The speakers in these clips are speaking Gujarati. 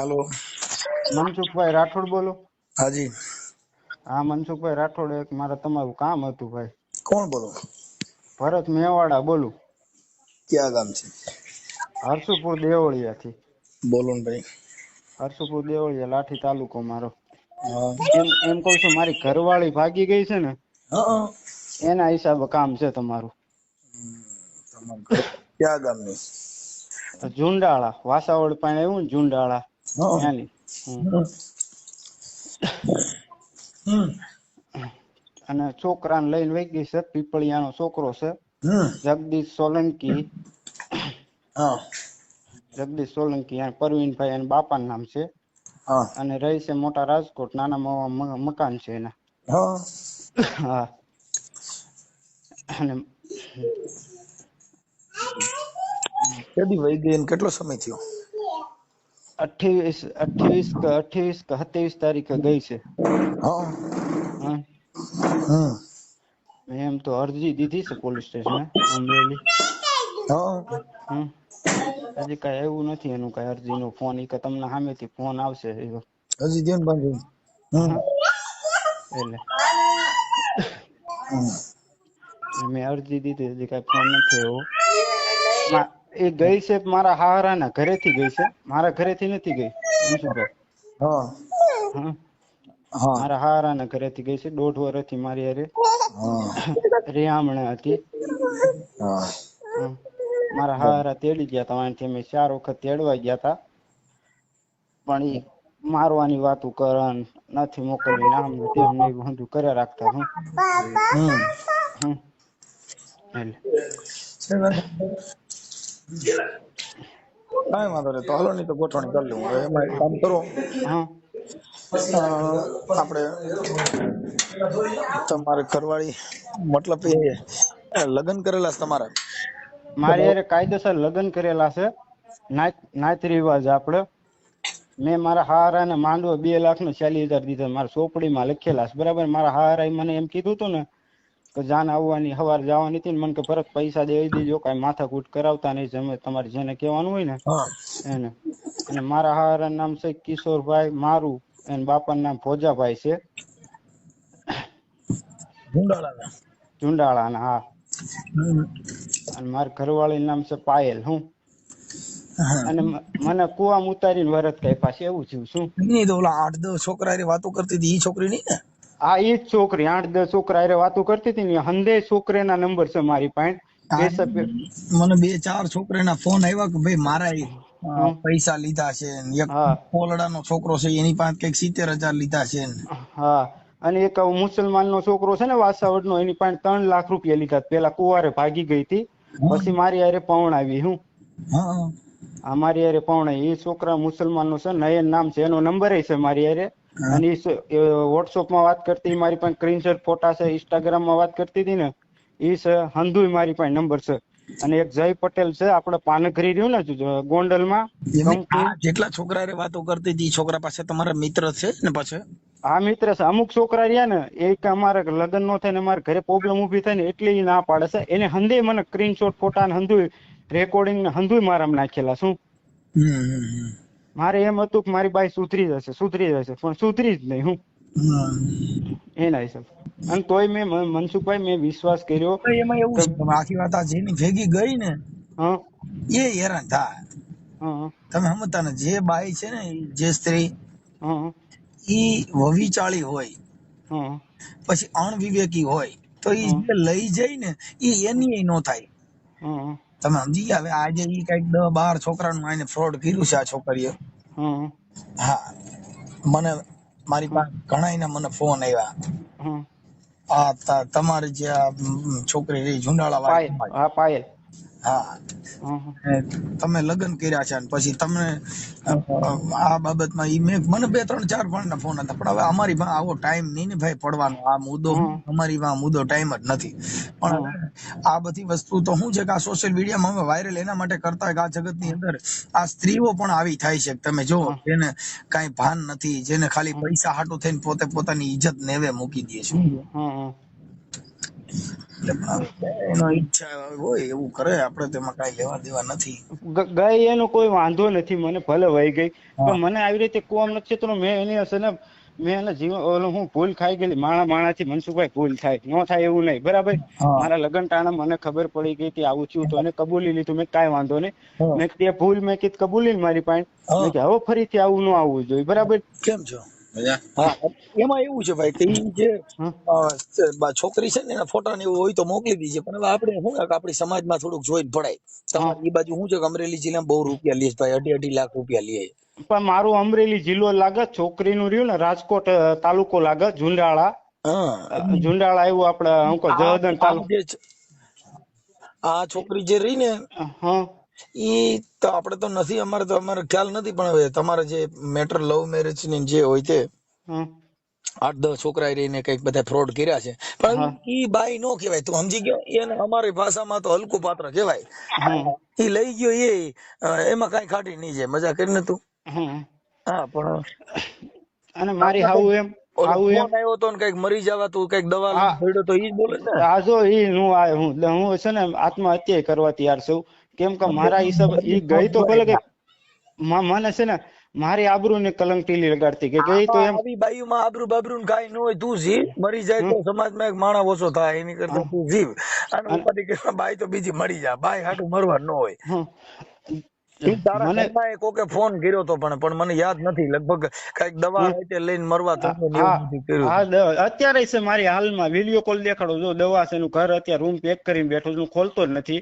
હાલો. મનસુખભાઈ રાઠોડ બોલો. હાજી. હા મનસુખભાઈ રાઠોડ એક મારે તમારું કામ હતું ભાઈ. કોણ બોલો? ભરત મેવાડા બોલું. ક્યાં ગામ છે? હરસુપુર દેવળિયાથી. બોલો ને ભાઈ. હરસુપુર દેવળિયા લાઠી તાલુકો મારો. એમ એમ કહું છું મારી ઘરવાળી ભાગી ગઈ છે ને એના હિસાબે કામ છે તમારું. ક્યાં ગામની? ઝુંડાળા વાસાવડ પાસે આવ્યું ને ઝુંડાળા અને છોકરાને લઈને વહી ગઈ છે પીપળિયાનો છોકરો છે. જગદીશ સોલંકી. જગદીશ સોલંકી અને પરવીનભાઈ એના બાપાનું નામ છે. અને રહી છે મોટા રાજકોટ નાના મોવા મકાન છે એના. હા. હા. અને કેદી વહી ગઈ કેટલો સમય થયો? અઠ્યાવીસ અઠ્યાવીસ કે અઠ્યાવીસ કે સત્યાવીસ તારીખે ગઈ છે. હા. હા. હમ. એમ તો અરજી દીધી છે પોલીસ સ્ટેશન અમરેલી. હજી કઈ એવું નથી એનું કઈ અરજી નો ફોન એ કે તમને સામેથી ફોન આવશે હજી એટલે. હમ. મેં અરજી દીધી હજી કઈ ફોન નથી આવ્યો. એ ગઈ છે મારા હારાના ઘરેથી ગઈ છે. મારા ઘરેથી નથી ગઈ. મનસુખભાઈ હા. મારા હારાના ઘરેથી ગઈ છે દોઢ વર્ષથી મારી હારે રિયામણે હતી. મારા હારા તેડી ગયા તા અહીંથી અમે ચાર વખત તેડવા ગયા તા. પણ એ મારવાની વાતું કરન નથી મોકલવી નામ ને તેમ ને બધું કર્યા રાખતા હું એટલે? કાંઈ વાંધો નહીં તો હાલો નહીં તો ગોઠવણી કરી લઉં. હવે એમાં એક કામ કરો. આપણે તમારે ઘરવાળી મતલબ એ લગ્ન કરેલા છે તમારા? મારી હારે કાયદેસર લગ્ન કરેલા છે. નાત નાત રિવાજ આપડે. મેં મારા હારાને માંડવો બે લાખ નો ચાલીસ હજાર દીધા. મારા ચોપડીમાં લખેલા છે. બરાબર? મારા હારા મને એમ કીધું હતું ને જાન આવવાની સવાર જવાની હતી ને મને કે ભરત પૈસા દેવી દેજો કાંઈ માથાકૂટ કરાવતા નહીં જમે તમારે જેને કહેવાનું હોય ને એને. અને મારા હારા નામ છે કિશોરભાઈ મારું અને બાપાનું નામ ભોજાભાઈ છે. ઝુંડાળાના. હા. અને મારા ઘરવાળી નામ છે પાયલ હું. અને મને કુવામાં ઉતારીને વરત કાપ્યા છે એવું થયું શું? નહીં તો ઓલા આઠ દસ છોકરા વાતો કરતી હતી એ છોકરી નહીં ને? આ ઈ જ છોકરી આઠ દસ છોકરા હારે વાતો કરતી હતી ને હંદે છોકરેના નંબર છે મારી પાસે. મને બે ચાર છોકરાના ફોન આવ્યા કે ભાઈ મારા પૈસા લીધા છે એક. કોલડાનો છોકરો છે એની પાસે કંઈક સિત્તેર હજાર લીધા છે હા અને એક મુસલમાન નો છોકરો છે ને વાસાવડ નો એની પાસે ત્રણ લાખ રૂપિયા લીધા. પેલા કુવારે ભાગી ગઈ હતી પછી મારી હારે પવણાવી હું? અમારી હારે પવણાવી એ છોકરા મુસલમાન નો છે નયન નામ છે એનો નંબર છે મારી હારે. અને વોટ્સઅપમાં માં વાત કરતી મારી પાસે સ્ક્રીનશોટ ફોટા છે ઇન્સ્ટાગ્રામમાં વાત કરતી હતી ને એ છે હંધુય મારી પાસે નંબર છે. અને એક જય પટેલ છે આપણે પાનખરી રહ્યું ને ગોંડલમાં એમ આ જેટલા છોકરા વાતો કરતી હતી છોકરા પાસે તમારા મિત્ર છે ને પછી આ મિત્ર છે. અમુક છોકરા રહ્યા ને એ કે અમારે લગ્ન નો થાય ને અમારે ઘરે પ્રોબ્લેમ ઊભી થાય ને એટલે એ ના પાડે છે. એને હંધે મને સ્ક્રીનશોટ ફોટા ને હંધુય રેકોર્ડિંગ ને હંધુય મારામાં નાખેલા શું. મારે એમ હતું કે મારી બાઈ સુધરી જશે સુધરી જશે પણ સુધરી જ નહીં હું. એના હિસાબ. અને તોય મેં મનસુખભાઈ મેં વિશ્વાસ કર્યો એમાં એવું છે તમે આખી વાત આ જેની ભેગી ગઈ ને એ હેરાન થાય. તમે સમજતા ને જે બાઈ છે ને જે સ્ત્રી ઈ વવિચાળી હોય પછી અણવિવેકી હોય તો ઈ જે લઈ જાય ને ઈ એની નો થાય. તમે સમજી ગયા? હવે આજે ઈ કંઈક દસ બાર છોકરાનું આને ફ્રોડ કર્યું છે આ છોકરીએ. હા હા. મને મારી પાસે ઘણા મને ફોન આવ્યા આ તમારે જે છોકરી રહી ઝુંડાળા હા પાયલ. હા. તમે લગ્ન કર્યા છે પછી તમને આ બાબતમાં ઈ મેં મને બે ત્રણ ચાર ના ફોન હતા પણ હવે અમારી માં આવો ટાઈમ નહીં ને ભાઈ પડવાનો. આ મુદ્દો. અમારી માં મુદ્દો ટાઈમ જ નથી. પણ આ બધી વસ્તુ તો શું છે કે આ સોશિયલ મીડિયામાં અમે વાયરલ એના માટે કરતા કે આ જગતની અંદર આ સ્ત્રીઓ પણ આવી થાય છે. તમે જો જેને કાંઈ ભાન નથી જેને ખાલી પૈસા હાટું થઈને પોતે પોતાની ઇજ્જત નેવે મૂકી દે છે. પણ એનો ઈચ્છા હોય એવું કરે આપણે તેમાં કાંઈ લેવા દેવા નથી. ગઈ એનો કોઈ વાંધો નથી મને ભલે વહી ગઈ. પણ મને આવી રીતે કોમ નક્ષત્ર મેં એની હશે ને મેં એને જીવન ઓલું હું ભૂલ ખાઈ ગયેલી માણા માણાથી મનસુખભાઈ ભૂલ થાય ન થાય એવું નહીં બરાબર? મારા લગ્ન ટાણા મને ખબર પડી ગઈ કે આવું થયું તો એને કબૂલી લીધું મેં કાંઈ વાંધો નહીં. મેં તે ભૂલ મેં કીધું કબૂલી ને મારી પાસે. હવે ફરીથી આવું ન આવવું જોઈએ બરાબર? કેમ છો? હા એમાં એવું છે ભાઈ કે જે છોકરી છે ને એના ફોટા ને એવું હોય તો મોકલી દીજે પણ હવે આપણે શું કે આપણી સમાજમાં થોડુંક જોઈને પડાય તમારે એ બાજુ શું છે કે અમરેલી જિલ્લામાં બહુ રૂપિયા લે ભાઈ અઢી અઢી લાખ રૂપિયા લે પણ મારું અમરેલી જિલ્લો લાગે છોકરીનું રહ્યું ને રાજકોટ તાલુકો લાગે ઝુંડાળા. હા. ઝુંડાળા એવું આપડે જહદન આ તાલુકો. આ છોકરી જે રહી ને હા. ઈ તો આપણે તો નથી અમારે તો અમારે ખ્યાલ નથી પણ હવે તમારે જે મેટર લવ મેરેજની જે હોય તે આઠ દસ છોકરા રહીને કંઈક બધા ફ્રોડ કર્યા છે. પણ ઈ બાઈ નો કહેવાય તું સમજી ગયો? એને અમારી ભાષામાં તો હલકું પાત્ર કહેવાય. ઈ લઈ ગયો એ એમાં કઈ ખાટી નહીં જાય. મજા કરીને તું. હા પણ અને મારી હાવું એમ આવું એમ. આવ્યો તો કંઈક મરી જવા તું કંઈક દવા લઈ તો ઈ જ બોલે ને? આ જો ઈ હું આ હું એટલે હું છે ને આત્મહત્યા કરવા તૈયાર છું કેમ કે મારા હિસાબ એ ગઈ તો ભલે કે મને છે ને મારી આબરૂ ને કલંક ટીલી લગાડતી કે ગઈ તો એમ આવી બાયુમાં આબરૂ બાબરૂ કાઈ ન હોય તું જીવ. મરી જાય તો સમાજમાં એક માણસ ઓછો થાય એની કરતા તું જીવ. અને ઉપરથી કે બાઈ તો બીજી મરી જા. બાઈ હાટું મરવા ન હોય. મને કોકે ફોન કર્યો તો પણ પણ મને યાદ નથી. લગભગ કંઈક દવા લઈને મરવા અત્યારે છે મારી હાલમાં વીડિયો કોલ દેખાડો. જો દવા છે એનું ઘર અત્યારે રૂમ પેક કરીને બેઠો છું ખોલતો જ નથી.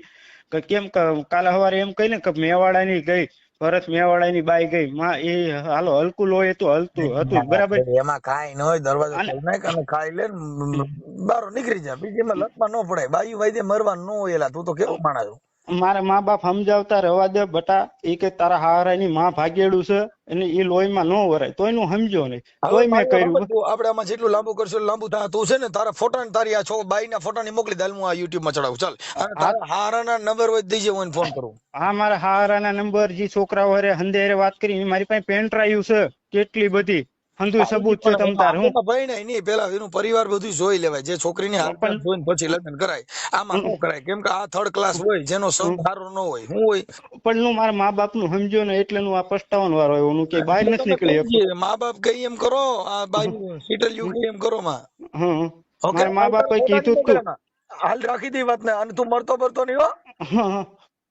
કે કેમ કાલે સવારે એમ કહીને કે મેવાડાની ગઈ ભરત મેવાડાની બાઈ ગઈ. માં એ હાલો હલકું લોહી હતું હલતું હતું બરાબર? એમાં કાઈ ન હોય દરવાજો અને ખાઈ લે ને બારો નીકળી જાય બીજી એમાં લતમાં ન પડાય. બાયું વાયદે મરવા ન હોય એલા તું તો કેવો માણસ. મારા મા બાપ સમજાવતા રહેવા દે બટા એ કે તારા હારાની માં ભાગેડું છે અને એ લોહીમાં ન વરાય. તોયનું સમજો નહીં. તોય મેં કર્યું. આપણે આમાં જેટલું લાંબુ કરશું લાંબુ થાય તું છે ને તારા ફોટા ને તારી આ છો બાઈ ના ફોટા ની મોકલી દે. હું આ યુટ્યુબમાં ચડાવું. ચાલ. તારા હારાના નંબર હોય દીજે દેજે હું ફોન કરું. હા મારા હારાના નંબર જે છોકરાઓ હારે હંદેરે વાત કરી મારી પાસે પેન ડ્રાઈવ છે. કેટલી બધી. હંધુ સબૂત છે તમ તાર હું? ભાઈ પરણાય નહીં પેલા એનું પરિવાર બધું જોઈ લેવાય. જે છોકરીની હાલત જોઈને પછી લગ્ન કરાય. આમાં શું કરાય? કેમ કે આ થર્ડ ક્લાસ હોય જેનો સંગ સારો ન હોય હું હોય. પણ હું મારા મા બાપનું સમજ્યો ને એટલે હું આ પસ્તાવન વારો હોય હું કે બહાર નથી નીકળી મા બાપ કઈ એમ કરો આ બાઈ સીટલ યુ એમ કરો માં. હમ. મારા મા બાપ કીધું તું. હાલ રાખી દી વાત ને અને તું મરતો મરતો નહીં હો.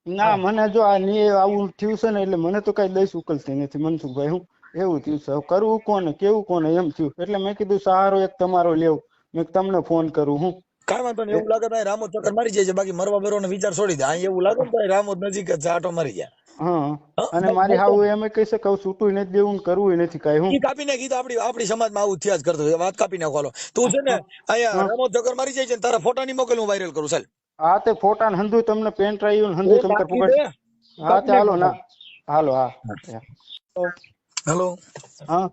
ના મને જો આ ની આવું થયું છે ને એટલે મને તો કઈ દઈશ ઉકલતી નથી. મનસુખભાઈ હું એવું થયું છે. કરવું કોને કેવું કોને એમ થયું. એટલે મેં કીધું સહારો એક તમારો લેવું. મેં તમને ફોન કરું હું. કાંઈ વાંધો નહીં એવું લાગે તો રામોદ ચક્કર મારી જાય છે. બાકી મરવા મરવાનો વિચાર છોડી દે. અહીં એવું લાગે ને રામોદ નજીક જ આટો મારી જાય. હા. અને મારી હાવ એમ કહી શકે છૂટું નથી દેવું કરવું નથી કઈ હું. કાપી નાખી તો આપણી સમાજ સમાજમાં આવું થયા જ કરતો વાત કાપી નાખો. તું છે ને અહીંયા રામોદ ચક્કર મારી જાય છે તારા ફોટા ની મોકલ હું વાયરલ કરું. ચાલ. હા તે ફોટા ને હંધુ તમને પેન ડ્રાઈવ ને હંધુ તમને પકડ હા ચાલો ના. હાલો હા. હેલો. હા.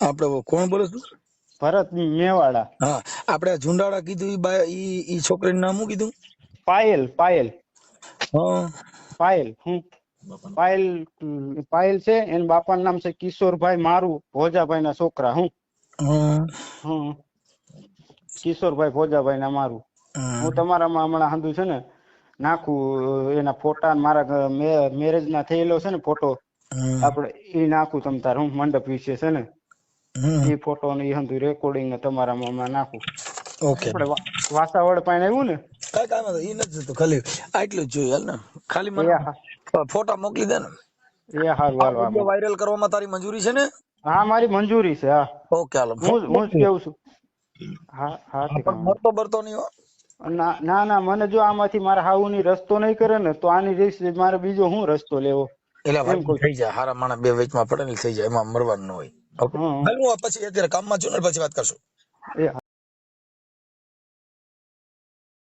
આપણે કોણ બોલો છો? ભરત મેવાડા હા આપણે ઝુંડાળા કીધું ઈ ઈ છોકરીનું નામ શું કીધું? પાયલ પાયલ. હા. પાયલ હું? પાયલ પાયલ છે એના બાપાનું નામ છે કિશોરભાઈ મારું ભોજાભાઈ ના છોકરા હું? હમ. કિશોરભાઈ ભોજાભાઈ ના મારું. હા. તમારામાં હમણાં સાંધુ છે ને નાખું એના ફોટા મારા મેરેજ ના થયેલો છે ને ફોટો. આપણે એ નાખું તમ તાર હું મંડપ વિશે છે ને એ ફોટો ને એ હંધું રેકોર્ડિંગ ને તમારામાં નાખું. ઓકે. આપણે વાસાવડ પાણી આવ્યું ને? કઈ કામ ઈ નથી જતું ખાલી આટલું જ જોઈએ ને? ખાલી મને એ ફોટા મોકલી દે ને. એ હારું હાલો વાયરલ કરવામાં તારી મંજૂરી છે ને? હા મારી મંજૂરી છે હા. ઓકે હાલો હું હું જ કેવું છું. હા હા મરતો બરતો નહીં હો. ના ના ના મને જો આમાંથી મારા હાઉની રસ્તો નહીં કરે ને તો આની રીસ મારે બીજો હું રસ્તો લેવો? એટલે વાત થઈ જાય. હારા માણસ બે વેચમાં પડે ને થઈ જાય. એમાં મરવાનું ન હોય. ઓકે હાલ હું પછી અત્યારે કામમાં છું ને પછી વાત કરશું.